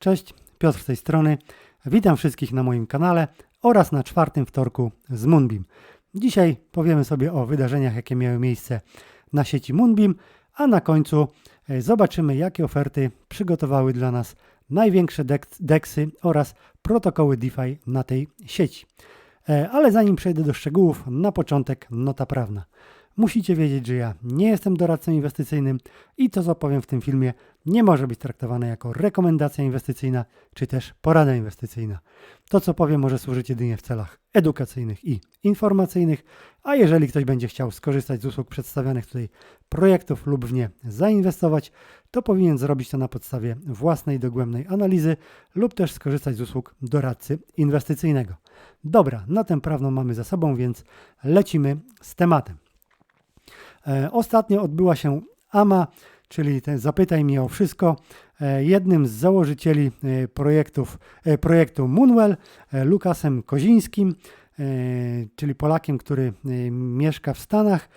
Cześć, Piotr z tej strony. Witam wszystkich na moim kanale oraz na czwartym wtorku z Moonbeam. Dzisiaj powiemy sobie o wydarzeniach, jakie miały miejsce na sieci Moonbeam, a na końcu e, zobaczymy, jakie oferty przygotowały dla nas największe dek- deksy oraz protokoły DeFi na tej sieci. E, Ale zanim przejdę do szczegółów, na początek nota prawna. Musicie wiedzieć, że ja nie jestem doradcą inwestycyjnym i to, co powiem w tym filmie, nie może być traktowane jako rekomendacja inwestycyjna czy też porada inwestycyjna. To, co powiem, może służyć jedynie w celach edukacyjnych i informacyjnych, a jeżeli ktoś będzie chciał skorzystać z usług przedstawionych tutaj projektów lub w nie zainwestować, to powinien zrobić to na podstawie własnej dogłębnej analizy lub też skorzystać z usług doradcy inwestycyjnego. Dobra, notę prawną mamy za sobą, więc lecimy z tematem. E, Ostatnio odbyła się AMA, czyli Zapytaj mnie o wszystko. E, Jednym z założycieli e, projektów, projektu Moonwell, e, Lukasem Kozińskim, czyli Polakiem, który mieszka w Stanach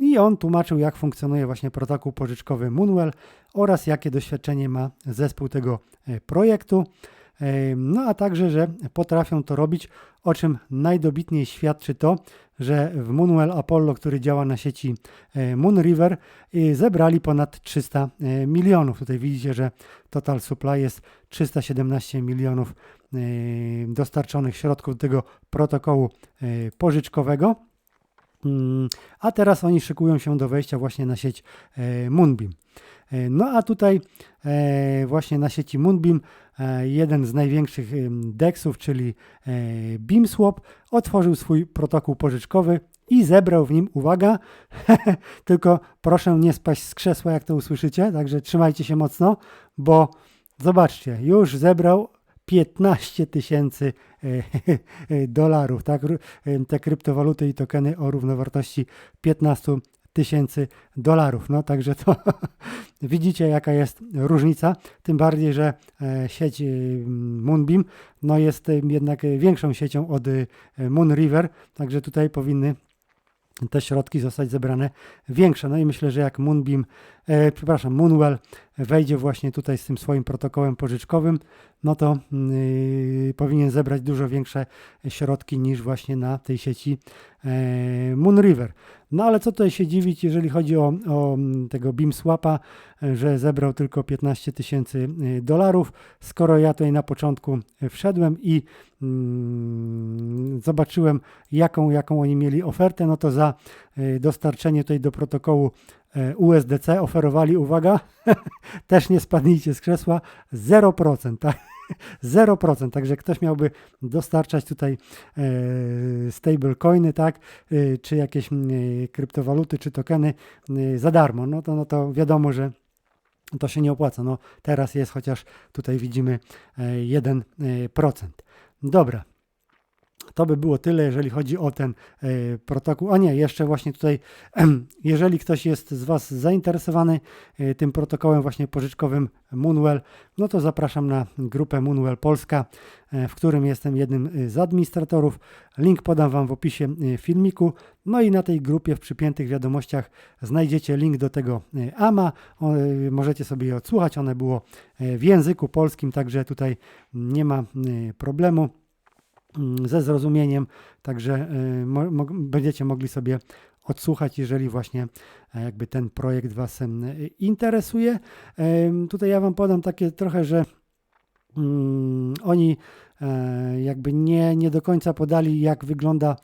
i on tłumaczył, jak funkcjonuje właśnie protokół pożyczkowy Moonwell oraz jakie doświadczenie ma zespół tego projektu. No a także, że potrafią to robić, o czym najdobitniej świadczy to, że w Moonwell Apollo, który działa na sieci e, Moon River, e, zebrali ponad 300 e, milionów. Tutaj widzicie, że total supply jest 317 milionów dostarczonych środków do tego protokołu pożyczkowego. Mm, A teraz oni szykują się do wejścia właśnie na sieć Moonbeam. No a tutaj właśnie na sieci Moonbeam jeden z największych DEXów, czyli e, BeamSwap, otworzył swój protokół pożyczkowy i zebrał w nim, uwaga, tylko proszę nie spaść z krzesła, jak to usłyszycie, także trzymajcie się mocno, bo zobaczcie, już zebrał 15 tysięcy e, dolarów, tak? E, Te kryptowaluty i tokeny o równowartości 15 tysięcy dolarów. No także to widzicie, jaka jest różnica. Tym bardziej, że e, sieć e, Moonbeam no jest e, jednak większą siecią od e, Moon River, także tutaj powinny te środki zostać zebrane większe. No i myślę, że jak Moonbeam, e, przepraszam, Moonwell wejdzie właśnie tutaj z tym swoim protokołem pożyczkowym, no to yy, powinien zebrać dużo większe środki niż właśnie na tej sieci e, Moon River. No ale co tutaj się dziwić, jeżeli chodzi o, o mm, tego Beam Swapa, e, że zebrał tylko 15 tysięcy e, dolarów, skoro ja tutaj na początku e, wszedłem i mm, zobaczyłem, jaką, jaką oni mieli ofertę, no to za dostarczenie tutaj do protokołu USDC oferowali, uwaga, też nie spadnijcie z krzesła, 0%, tak? 0%, także ktoś miałby dostarczać tutaj e, stablecoiny, tak, e, czy jakieś e, kryptowaluty, czy tokeny za darmo, no to, no to wiadomo, że to się nie opłaca. No teraz jest chociaż tutaj widzimy e, 1%. Dobra. To by było tyle, jeżeli chodzi o ten e, protokół. A nie, jeszcze właśnie tutaj, jeżeli ktoś jest z Was zainteresowany e, tym protokołem właśnie pożyczkowym Moonwell, no to zapraszam na grupę Moonwell Polska, e, w którym jestem jednym z administratorów. Link podam Wam w opisie filmiku. No i na tej grupie w przypiętych wiadomościach znajdziecie link do tego AMA. Możecie sobie je odsłuchać. One było w języku polskim, także tutaj nie ma problemu ze zrozumieniem, także y, mo, mo, będziecie mogli sobie odsłuchać, jeżeli właśnie e, jakby ten projekt Was interesuje. Tutaj ja Wam podam takie trochę, że mm, oni e, jakby nie, nie do końca podali, jak wygląda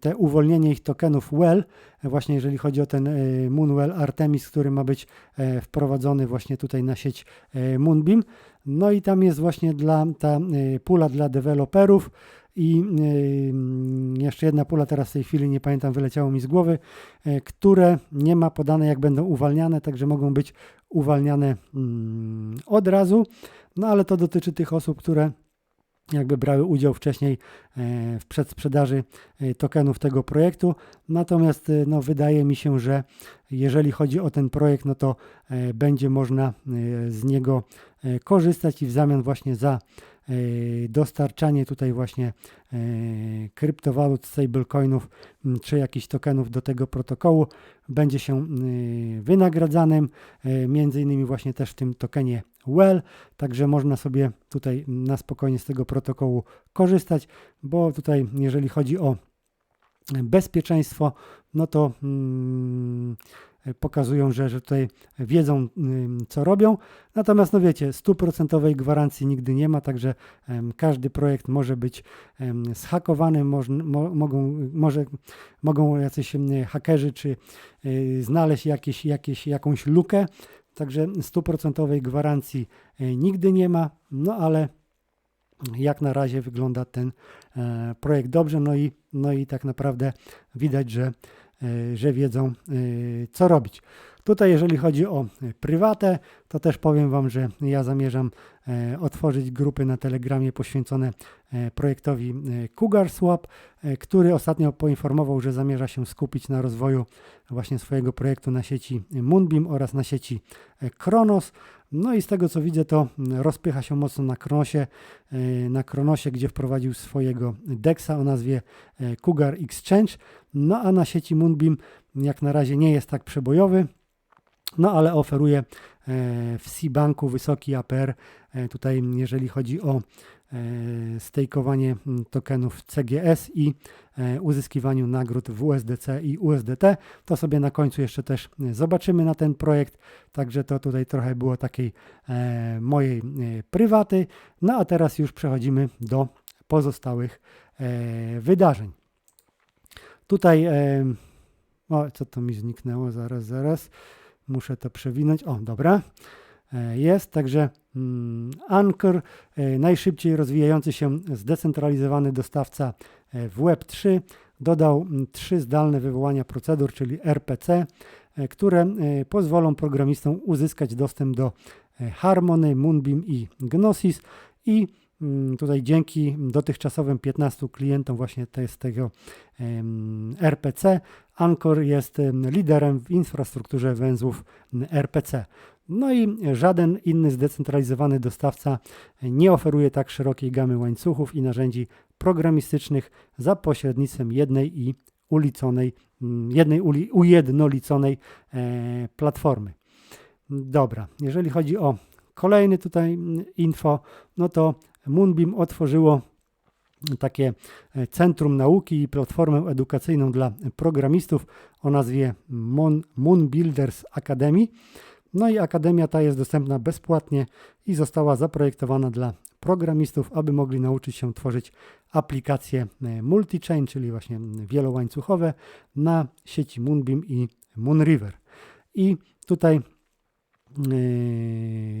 te uwolnienie ich tokenów WELL, e, właśnie jeżeli chodzi o ten Moonwell Artemis, który ma być wprowadzony właśnie tutaj na sieć Moonbeam. No i tam jest właśnie dla ta e, pula dla deweloperów i e, jeszcze jedna pula teraz w tej chwili, nie pamiętam, wyleciało mi z głowy, e, które nie ma podane jak będą uwalniane, także mogą być uwalniane mm, od razu, no ale to dotyczy tych osób, które jakby brały udział wcześniej e, w przedsprzedaży e, tokenów tego projektu. Natomiast e, no, wydaje mi się, że jeżeli chodzi o ten projekt, no to będzie można z niego korzystać i w zamian właśnie za dostarczanie tutaj właśnie e, kryptowalut, stablecoinów czy jakichś tokenów do tego protokołu będzie się y, wynagradzanym, e, między innymi właśnie też w tym tokenie Well, także można sobie tutaj na spokojnie z tego protokołu korzystać, bo tutaj jeżeli chodzi o bezpieczeństwo, no to mm, pokazują, że, że tutaj wiedzą, co robią. Natomiast, no wiecie, stuprocentowej gwarancji nigdy nie ma, także każdy projekt może być zhakowany, moż, mo, mogą, może, mogą jacyś hakerzy czy y, znaleźć jakieś, jakieś, jakąś lukę. Także stuprocentowej gwarancji e, nigdy nie ma, no ale jak na razie wygląda ten e, projekt dobrze, no i, no i tak naprawdę widać, że, że wiedzą, e, co robić. Tutaj, jeżeli chodzi o e, prywatę, to też powiem Wam, że ja zamierzam e, otworzyć grupy na Telegramie poświęcone e, projektowi Cougar Swap, który ostatnio poinformował, że zamierza się skupić na rozwoju właśnie swojego projektu na sieci Moonbeam oraz na sieci Kronos. No i z tego co widzę, to rozpycha się mocno na Kronosie, na Kronosie, gdzie wprowadził swojego DEXa o nazwie Cougar Exchange. No a na sieci Moonbeam jak na razie nie jest tak przebojowy. No ale oferuje e, w C-Banku wysoki APR. E, Tutaj jeżeli chodzi o e, stejkowanie tokenów CGS i uzyskiwaniu nagród w USDC i USDT, to sobie na końcu jeszcze też zobaczymy na ten projekt. Także to tutaj trochę było takiej mojej prywaty. No a teraz już przechodzimy do pozostałych wydarzeń. Tutaj, o co to mi zniknęło, zaraz, zaraz. Muszę to przewinąć. O, dobra. E, Jest, także mm, Anchor, e, najszybciej rozwijający się zdecentralizowany dostawca e, w Web3, dodał trzy zdalne wywołania procedur, czyli RPC, które pozwolą programistom uzyskać dostęp do Harmony, Moonbeam i Gnosis i tutaj dzięki dotychczasowym 15 klientom właśnie z tego RPC Anchor jest em, liderem w infrastrukturze węzłów RPC. No i żaden inny zdecentralizowany dostawca nie oferuje tak szerokiej gamy łańcuchów i narzędzi programistycznych za pośrednictwem jednej i uliconej, mm, jednej uli, ujednoliconej e, platformy. Dobra, jeżeli chodzi o kolejny tutaj mm, info, no to Moonbeam otworzyło takie e, Centrum Nauki i platformę edukacyjną dla programistów o nazwie Moon, Moon Builders Academy. No i akademia ta jest dostępna bezpłatnie i została zaprojektowana dla programistów, aby mogli nauczyć się tworzyć aplikacje e, multi-chain, czyli właśnie wielołańcuchowe na sieci Moonbeam i Moonriver. I tutaj Yy,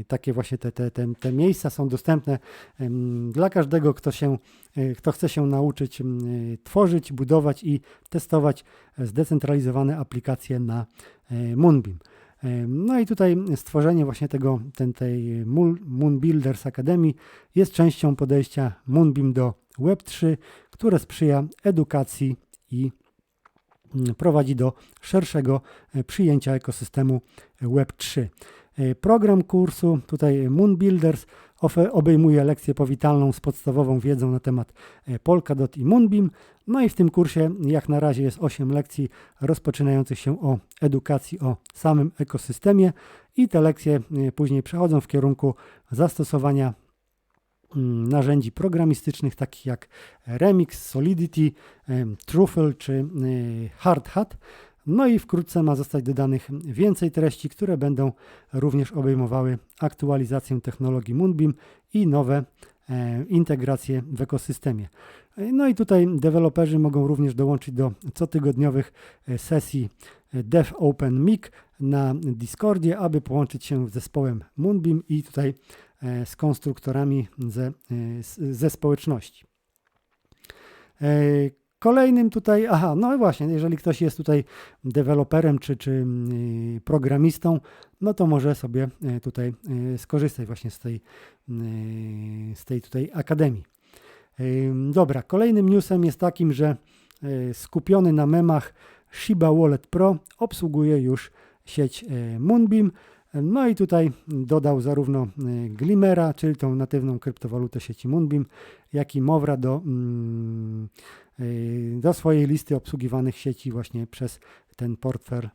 takie właśnie te, te, te, te miejsca są dostępne dla każdego, kto, się, e, kto chce się nauczyć e, tworzyć, budować i testować zdecentralizowane aplikacje na e, Moonbeam. No i tutaj stworzenie właśnie tego, ten, tej Moon Builders Academy jest częścią podejścia Moonbeam do Web3, które sprzyja edukacji i prowadzi do szerszego e, przyjęcia ekosystemu Web3. E, Program kursu, tutaj Moon Builders, obejmuje lekcję powitalną z podstawową wiedzą na temat e, Polkadot i Moonbeam. No i w tym kursie jak na razie jest 8 lekcji rozpoczynających się o edukacji o samym ekosystemie i te lekcje e, później przechodzą w kierunku zastosowania mm, narzędzi programistycznych takich jak Remix, Solidity, Truffle czy e, Hard Hat. No i wkrótce ma zostać dodanych więcej treści, które będą również obejmowały aktualizację technologii Moonbeam i nowe e, integracje w ekosystemie. E, No i tutaj deweloperzy mogą również dołączyć do cotygodniowych e, sesji e, Dev Open Mic na Discordzie, aby połączyć się z zespołem Moonbeam i tutaj e, z konstruktorami ze, e, ze społeczności. Kolejnym tutaj, aha, no właśnie, jeżeli ktoś jest tutaj deweloperem czy, czy mm, programistą, no to może sobie e, tutaj e, skorzystać właśnie z tej, z tej tutaj akademii. Dobra, kolejnym newsem jest takim, że skupiony na memach Shiba Wallet Pro obsługuje już sieć Moonbeam. No i tutaj dodał zarówno y, Glimmera, czyli tą natywną kryptowalutę sieci Moonbeam, jak i Mowra do, mm, y, do swojej listy obsługiwanych sieci właśnie przez ten portfel y,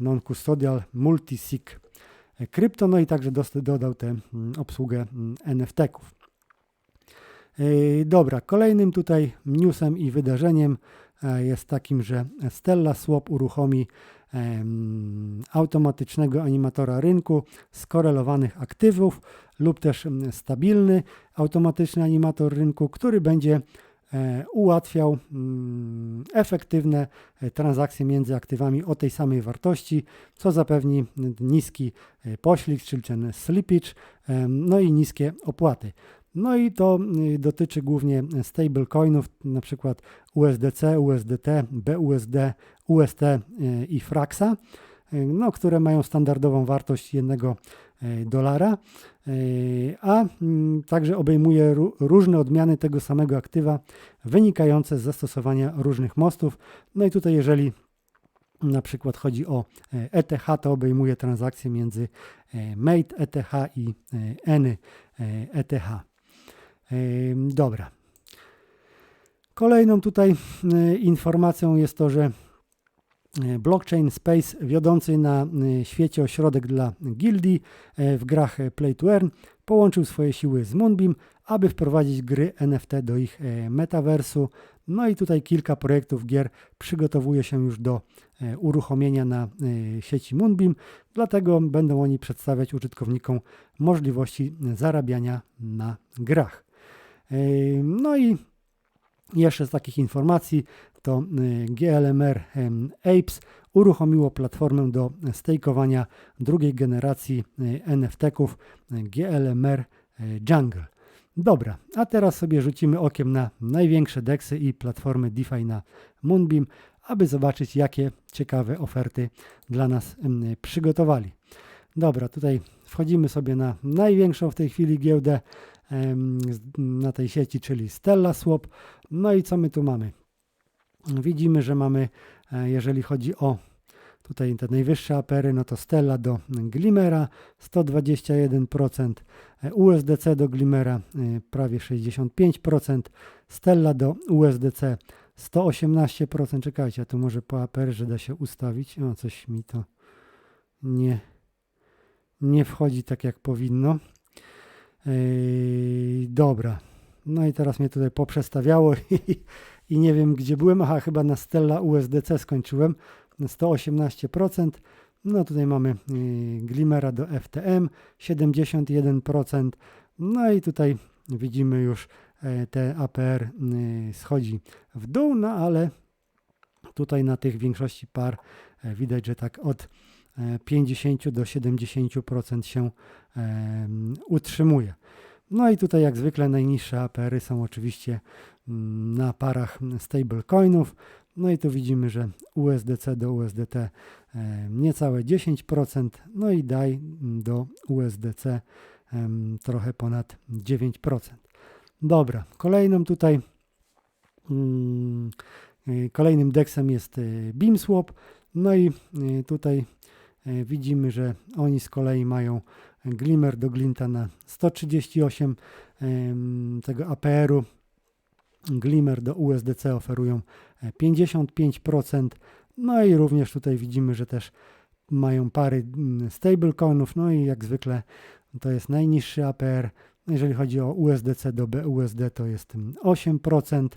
non-custodial multisig krypto, no i także dodał tę mm, obsługę mm, NFT-ków. Dobra, kolejnym tutaj newsem i wydarzeniem e, jest takim, że Stella Swap uruchomi automatycznego animatora rynku skorelowanych aktywów lub też stabilny automatyczny animator rynku, który będzie e, ułatwiał mm, efektywne e, transakcje między aktywami o tej samej wartości, co zapewni niski e, poślizg, czyli ten slippage, no i niskie opłaty. No i to y, dotyczy głównie stablecoinów, na przykład USDC, USDT, BUSD, UST y, i Fraxa, y, no, które mają standardową wartość 1 dolara, a mm, także obejmuje ró- różne odmiany tego samego aktywa wynikające z zastosowania różnych mostów. No i tutaj jeżeli na przykład chodzi o ETH, to obejmuje transakcje między Mate ETH i Eny ETH. Dobra. Kolejną tutaj y, informacją jest to, że y, Blockchain Space, wiodący na y, świecie ośrodek dla gildii w grach Play to Earn, połączył swoje siły z Moonbeam, aby wprowadzić gry NFT do ich metaversu. No i tutaj kilka projektów gier przygotowuje się już do uruchomienia na sieci Moonbeam, dlatego będą oni przedstawiać użytkownikom możliwości zarabiania na grach. No i jeszcze z takich informacji to yy, GLMR Apes uruchomiło platformę do stakeowania drugiej generacji yy, NFT-ków yy, GLMR Jungle. Dobra, a teraz sobie rzucimy okiem na największe deksy i platformy DeFi na Moonbeam, aby zobaczyć jakie ciekawe oferty dla nas przygotowali. Dobra, tutaj wchodzimy sobie na największą w tej chwili giełdę na tej sieci, czyli Stella Swap. No i co my tu mamy? Widzimy, że mamy, e, jeżeli chodzi o tutaj te najwyższe apery, no to Stella do Glimmera 121%, e, USDC do Glimmera e, prawie 65%, Stella do USDC 118%. Czekajcie, a tu może po aperze da się ustawić. O, coś mi to nie, nie wchodzi tak jak powinno. Yy, dobra. No i teraz mnie tutaj poprzestawiało i, i nie wiem gdzie byłem. Aha, chyba na Stella USDC skończyłem. Na 118%. No tutaj mamy yy, Glimmera do FTM 71%. No i tutaj widzimy już e, te APR yy, schodzi w dół, no ale tutaj na tych większości par e, widać, że tak od 50 do 70% się utrzymuje. No i tutaj jak zwykle najniższe APR-y są oczywiście mm, na parach stablecoinów. No i tu widzimy, że USDC do USDT niecałe 10%, no i DAI do USDC trochę ponad 9%. Dobra, kolejną tutaj mm, kolejnym deksem jest y, BeamSwap. No i y, tutaj widzimy, że oni z kolei mają Glimmer do Glinta na 138 em, tego APR-u. Glimmer do USDC oferują e, 55%. No i również tutaj widzimy, że też mają pary mm, stablecoinów. No i jak zwykle to jest najniższy APR. Jeżeli chodzi o USDC do BUSD to jest mm, 8%.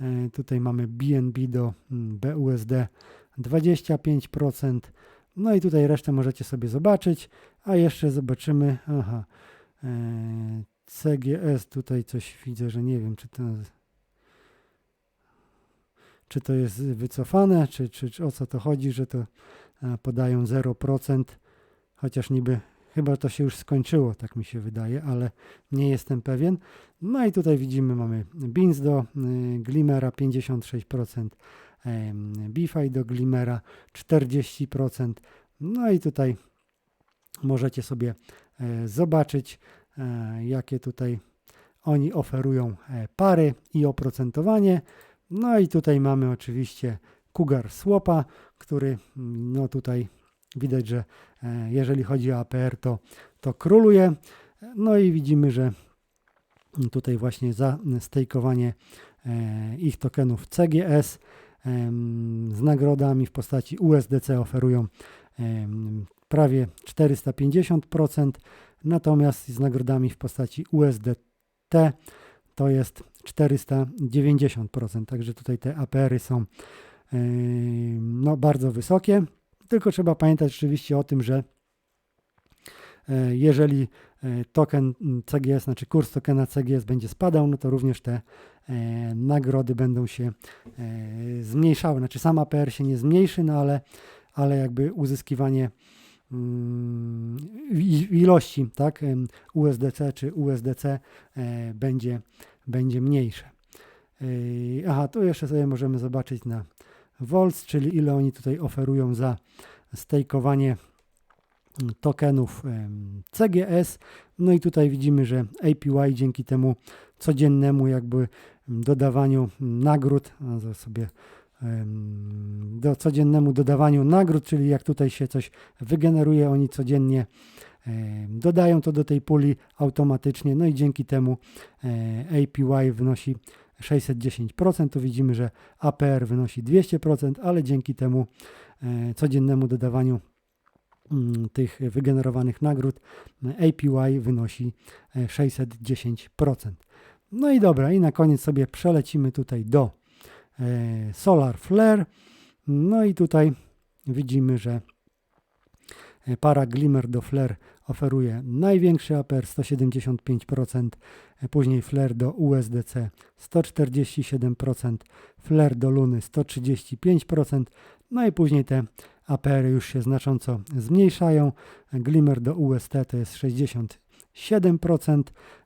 E, Tutaj mamy BNB do mm, BUSD 25%. No i tutaj resztę możecie sobie zobaczyć. A jeszcze zobaczymy. Aha. E, CGS tutaj coś widzę, że nie wiem, czy to czy to jest wycofane, czy, czy, czy o co to chodzi, że to e, podają 0%, chociaż niby chyba to się już skończyło, tak mi się wydaje, ale nie jestem pewien. No i tutaj widzimy, mamy Beans do y, Glimmera 56%, em, BeFi do Glimmera 40%. No i tutaj możecie sobie e, zobaczyć, e, jakie tutaj oni oferują e, pary i oprocentowanie. No i tutaj mamy oczywiście Cougar Słopa, który mm, no tutaj Widać, że jeżeli chodzi o APR, to, to króluje. No i widzimy, że tutaj właśnie za stejkowanie ich tokenów CGS z nagrodami w postaci USDC oferują prawie 450%, natomiast z nagrodami w postaci USDT to jest 490%. Także tutaj te APR-y są no, bardzo wysokie. Tylko trzeba pamiętać oczywiście o tym, że e, jeżeli e, token mm, CGS, znaczy kurs tokena CGS będzie spadał, no to również te nagrody będą się e, zmniejszały. Znaczy sam APR się nie zmniejszy, no ale, ale jakby uzyskiwanie mm, ilości tak, USDC czy USDC e, będzie, będzie mniejsze. E, Aha, tu jeszcze sobie możemy zobaczyć na Volts, czyli ile oni tutaj oferują za stejkowanie mm, tokenów CGS. No i tutaj widzimy, że APY dzięki temu codziennemu jakby dodawaniu nagród, a sobie do codziennemu dodawaniu nagród, czyli jak tutaj się coś wygeneruje, oni codziennie dodają to do tej puli automatycznie, no i dzięki temu e, APY wynosi 610%. Tu widzimy, że APR wynosi 200%, ale dzięki temu e, codziennemu dodawaniu mm, tych wygenerowanych nagród e, APY wynosi e, 610%. No i dobra, i na koniec sobie przelecimy tutaj do e, Solar Flare. No i tutaj widzimy, że e, para Glimmer do Flare oferuje największy APR 175%, e, później Flare do USDC 147%, Flare do Luny 135%, no i później te APR już się znacząco zmniejszają. Glimmer do UST to jest 67%, em,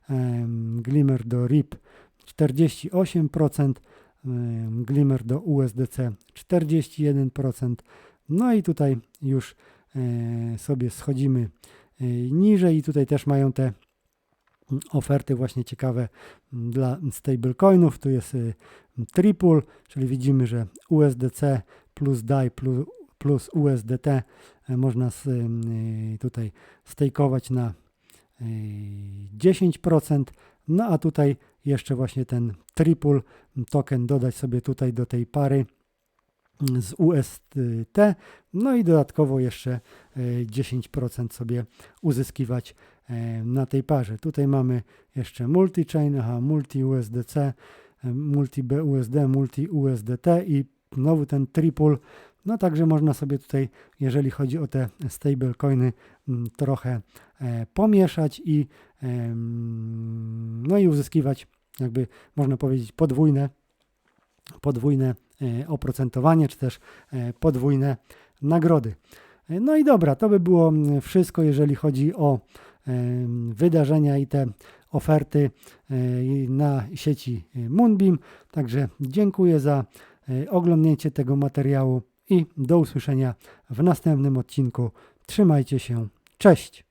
Glimmer do RIP 48%, em, Glimmer do USDC 41%. No i tutaj już e, sobie schodzimy e, niżej i tutaj też mają te oferty właśnie ciekawe dla stablecoinów. Tu jest triple, czyli widzimy, że USDC plus DAI plus, USDT e, można y, tutaj stejkować na 10%. No a tutaj jeszcze właśnie ten triple token dodać sobie tutaj do tej pary mm, z UST, no i dodatkowo jeszcze y, 10% sobie uzyskiwać e, na tej parze. Tutaj mamy jeszcze multi-chain, aha, multi-USDC, multi-BUSD, multi-USDT i znowu ten triple. No także można sobie tutaj, jeżeli chodzi o te stablecoiny, m, trochę pomieszać i no i uzyskiwać jakby można powiedzieć podwójne podwójne e, oprocentowanie, czy też e, podwójne nagrody. E, No i dobra, to by było mm, wszystko, jeżeli chodzi o wydarzenia i te oferty e, na sieci e, Moonbeam. Także dziękuję za e, oglądnięcie tego materiału i do usłyszenia w następnym odcinku. Trzymajcie się. Cześć!